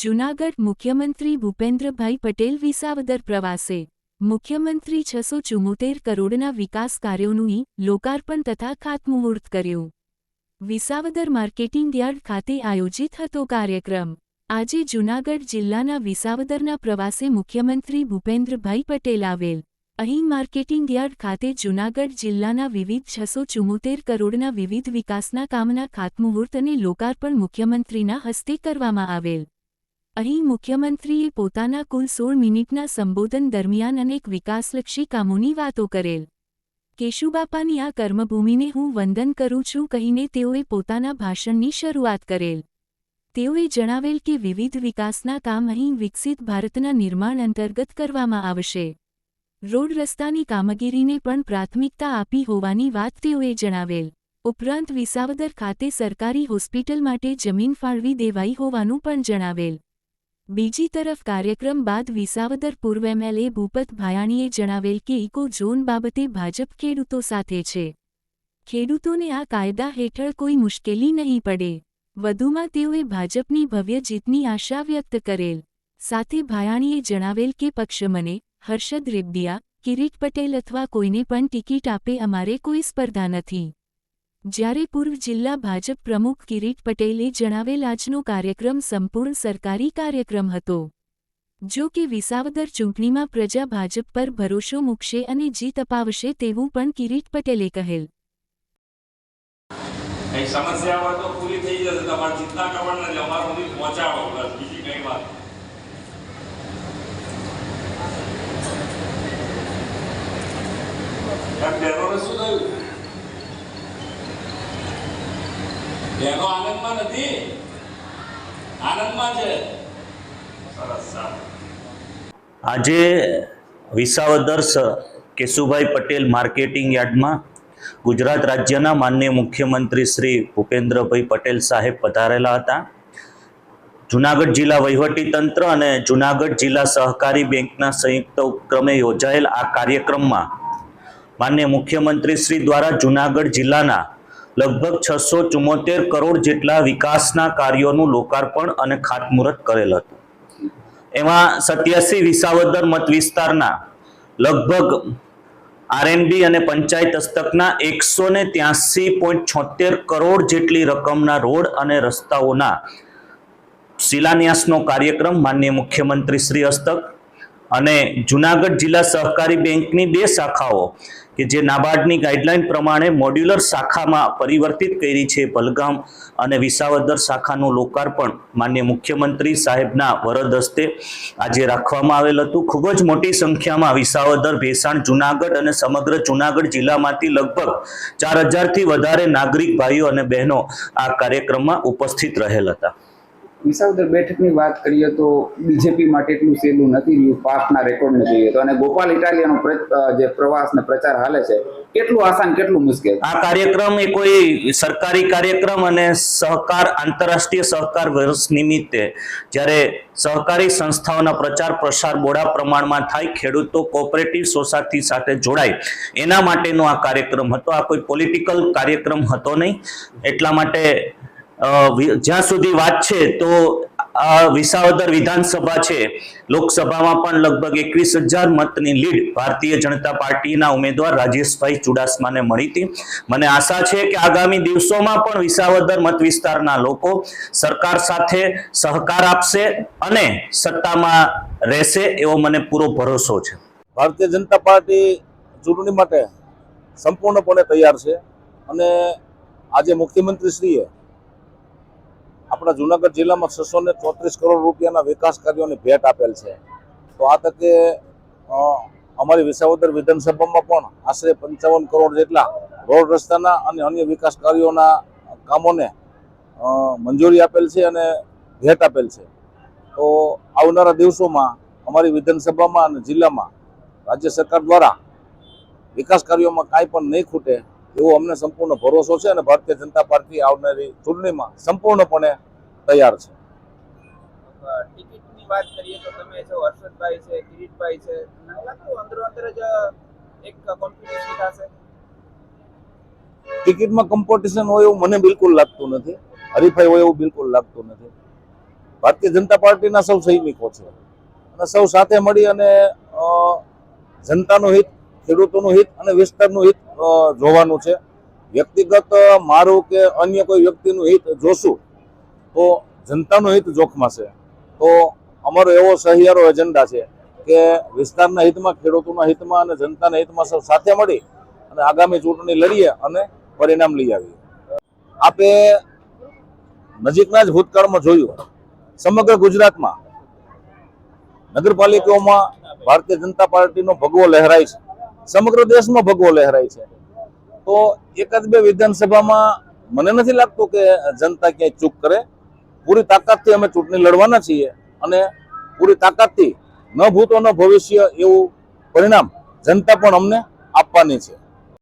જૂનાગઢ મુખ્યમંત્રી ભૂપેન્દ્રભાઈ પટેલ વિસાવદર પ્રવાસે. મુખ્યમંત્રી છસો ચુમ્મોતેર કરોડના વિકાસ કાર્યોનું ઈ લોકાર્પણ તથા ખાતમુહૂર્ત કર્યું. વિસાવદર માર્કેટિંગ યાર્ડ ખાતે આયોજિત હતો કાર્યક્રમ. આજે જૂનાગઢ જિલ્લાના વિસાવદરના પ્રવાસે મુખ્યમંત્રી ભૂપેન્દ્રભાઈ પટેલ આવેલ. અહીં માર્કેટિંગ યાર્ડ ખાતે જૂનાગઢ જિલ્લાના વિવિધ છસો ચુમ્મોતેર કરોડના વિવિધ વિકાસના કામના ખાતમુહૂર્ત અને લોકાર્પણ મુખ્યમંત્રીના હસ્તે કરવામાં આવેલ. અહીં મુખ્યમંત્રીએ પોતાના કુલ સોળ મિનિટના સંબોધન દરમિયાન અનેક વિકાસલક્ષી કામોની વાતો કરેલ. કેશુબાપાની આ કર્મભૂમિને હું વંદન કરું છું કહીને તેઓએ પોતાના ભાષણની શરૂઆત કરેલ. તેઓએ જણાવેલ કે વિવિધ વિકાસના કામ અહીં વિકસિત ભારતના નિર્માણ અંતર્ગત કરવામાં આવશે. રોડ રસ્તાની કામગીરીને પણ પ્રાથમિકતા આપી હોવાની વાત તેઓએ જણાવેલ. ઉપરાંત વિસાવદર ખાતે સરકારી હોસ્પિટલ માટે જમીન ફાળવી દેવાઈ હોવાનું પણ જણાવેલ. બીજી તરફ કાર્યક્રમ બાદ વિસાવદર પૂર્વ એમએલએ ભૂપત ભાયાણીએ જણાવેલ કે ઇકો ઝોન બાબતે ભાજપ ખેડૂતો સાથે છે. ખેડૂતોને આ કાયદા હેઠળ કોઈ મુશ્કેલી નહીં પડે. વધુમાં તેઓએ ભાજપની ભવ્ય જીતની આશા વ્યક્ત કરેલ. સાથે ભાયાણીએ જણાવેલ કે પક્ષ મને, હર્ષદ રેબ્દિયા કિરીટ પટેલ અથવા કોઈને પણ ટિકિટ આપે અમારે કોઈ સ્પર્ધા નથી. જ્યારે પૂર્વ જિલ્લા ભાજપ પ્રમુખ કિરીટ પટેલે જણાવેલ આજનો કાર્યક્રમ સંપૂર્ણ સરકારી કાર્યક્રમ હતો. જો કે વિસાવદર ચૂંટણીમાં પ્રજા ભાજપ પર ભરોસો મૂકશે અને જીત અપાવશે તેવું પણ કિરીટ પટેલે કહેલ. સમસ્યા હોય તો પૂરી થઈ જશે. તમારે ચિંતા કરવાની નથી અમારા સુધી પહોંચાડો. બસ બીજી કઈ વાત. બહેનોને શું થયું બહેનો આનંદમાં નથી. આનંદમાં છે. આજે વિસાવદર કેશુભાઈ પટેલ માર્કેટિંગ યાર્ડમાં ગુજરાત રાજ્યના માનનીય મુખ્યમંત્રી શ્રી ભૂપેન્દ્રભાઈ પટેલ સાહેબ પધારેલા હતા. જુનાગઢ જિલ્લા વહીવટીતંત્ર અને જુનાગઢ જિલ્લા સહકારી બેંકના સંયુક્ત ઉપક્રમે યોજાયેલ આ કાર્યક્રમમાં માન્ય મુખ્યમંત્રી શ્રી દ્વારા જુનાગઢ જિલ્લાના લગભગ છસો ચુમ્મોતેર કરોડ જેટલા વિકાસના કાર્યોનું લોકાર્પણ અને ખાતમુહૂર્ત કરેલ હતું. એમાં સત્યાસી વિસાવદર મત વિસ્તારના લગભગ આરએનબી અને પંચાયત હસ્તકના એકસો ને ત્યાસી પોઈન્ટ છોતેર કરોડ જેટલી રકમના રોડ અને રસ્તાઓના શિલાન્યાસનો કાર્યક્રમ માનનીય મુખ્યમંત્રી શ્રી હસ્તક અને જુનાગઢ જિલ્લા સહકારી બેંકની બે શાખાઓ કે જે નાબાર્ડની ગાઈડલાઈન પ્રમાણે મોડ્યુલર શાખામાં પરિવર્તિત કરી છે ભલગામ અને વિસાવદર શાખાનું લોકાર્પણ માન્ય મુખ્યમંત્રી સાહેબના વરદ હસ્તે આજે રાખવામાં આવેલ હતું. ખૂબ જ મોટી સંખ્યામાં વિસાવદર, ભેસાણ, જુનાગઢ અને સમગ્ર જુનાગઢ જિલ્લામાંથી લગભગ ચાર હજારથી વધારે નાગરિક ભાઈઓ અને બહેનો આ કાર્યક્રમમાં ઉપસ્થિત રહેલ હતા. વિસાવદર બેઠકની વાત કરીએ તો બીજેપી માટે એટલું સહેલું નથી રહ્યું, પાકના રેકોર્ડને જોઈએ તો. અને ગોપાલ ઇટાલિયાનો જે પ્રવાસ ને પ્રચાર હાલે છે, કેટલું આસાન, કેટલું મુશ્કેલ? આ કાર્યક્રમ એ કોઈ સરકારી કાર્યક્રમ અને સહકાર, આંતરરાષ્ટ્રીય સહકાર વર્ષ નિમિત્તે જ્યારે સહકારી સંસ્થાઓના પ્રચાર પ્રસાર બોડા પ્રમાણમાં થાય, ખેડૂતો કોઓપરેટિવ સોસાયટી સાથે જોડાય, એના માટેનો આ કાર્યક્રમ હતો. આ કોઈ પોલિટિકલ કાર્યક્રમ હતો નહીં. એટલા માટે જ્યાં સુધી વાત છે, તો આ વિસાવદર વિધાનસભા છે. લોકસભામાં પણ લગભગ એકવીસ હજાર મતની લીડ ભારતીય જનતા પાર્ટીના ઉમેદવાર રાજેશભાઈ ચુડાસમાને મળી હતી. મને આશા છે કે આગામી દિવસોમાં પણ વિસાવદર મત વિસ્તારના લોકો સરકાર સાથે સહકાર આપશે અને સત્તામાં રહેશે એવો મને પૂરો ભરોસો છે. ભારતીય જનતા પાર્ટી ચૂંટણી માટે સંપૂર્ણપણે તૈયાર છે અને આજે મુખ્યમંત્રીશ્રીએ આપણા જુનાગઢ જિલ્લામાં છસો ને ચોત્રીસ કરોડ રૂપિયાના વિકાસ કાર્યોની ભેટ આપેલ છે. તો આ તકે અમારી વિસાવદર વિધાનસભામાં પણ આશરે પંચાવન કરોડ જેટલા રોડ રસ્તાના અને અન્ય વિકાસ કાર્યોના કામોને મંજૂરી આપેલ છે અને ભેટ આપેલ છે. તો આવનારા દિવસોમાં અમારી વિધાનસભામાં અને જિલ્લામાં રાજ્ય સરકાર દ્વારા વિકાસ કાર્યોમાં કાંઈ પણ નહીં ખૂટે એવો અમને સંપૂર્ણ ભરોસો છે અને ભારતીય જનતા પાર્ટી આવનારી ચૂંટણીમાં સંપૂર્ણપણે તૈયાર છે. ટિકિટની વાત કરીએ તો તમે છો હર્ષદભાઈ છે કિરીટભાઈ છે અંદરો અંદર જ એક કોમ્પિટિશન થશે. ટિકિટમાં કોમ્પિટિશન હોય એવું મને બિલકુલ લાગતું નથી. હરીફાઈ હોય એવું બિલકુલ લાગતું નથી. ભારતીય જનતા પાર્ટીના સૌ સૈનિકો છે. અને સૌ સાથે મળી અને જનતાનું હિત ખેડૂતોનું હિત અને વિસ્તારનું હિત જોવાનું છે. વ્યક્તિગત મારું કે અન્ય કોઈ વ્યક્તિનું હિત જોશું, તો જનતાનું હિત જોખમાશે તો અમારો એવો સહિયારો એજન્ડા છે કે વિસ્તારના હિતમાં, ખેડૂતોના હિતમાં અને જનતાના હિતમાં સૌ સાથે મળી અને આગામી ચૂંટણી લડીએ અને પરિણામ લઈ આવીએ. આપે નજીકના જ ભૂતકાળમાં જોયું સમગ્ર ગુજરાતમાં નગરપાલિકાઓમાં ભારતીય જનતા પાર્ટીનો ભગવો લહેરાય છે. સમગ્ર દેશમાં ભગવો લહેરાય છે. તો એકાદ બે વિધાનસભામાં મને નથી લાગતું કે જનતા ક્યાંય ચૂક કરે. પૂરી તાકાતથી અમે ચૂંટણી લડવાના છીએ અને પૂરી તાકાતથી ન ભૂતો ન ભવિષ્ય એવું પરિણામ જનતા પણ અમને આપવાની છે.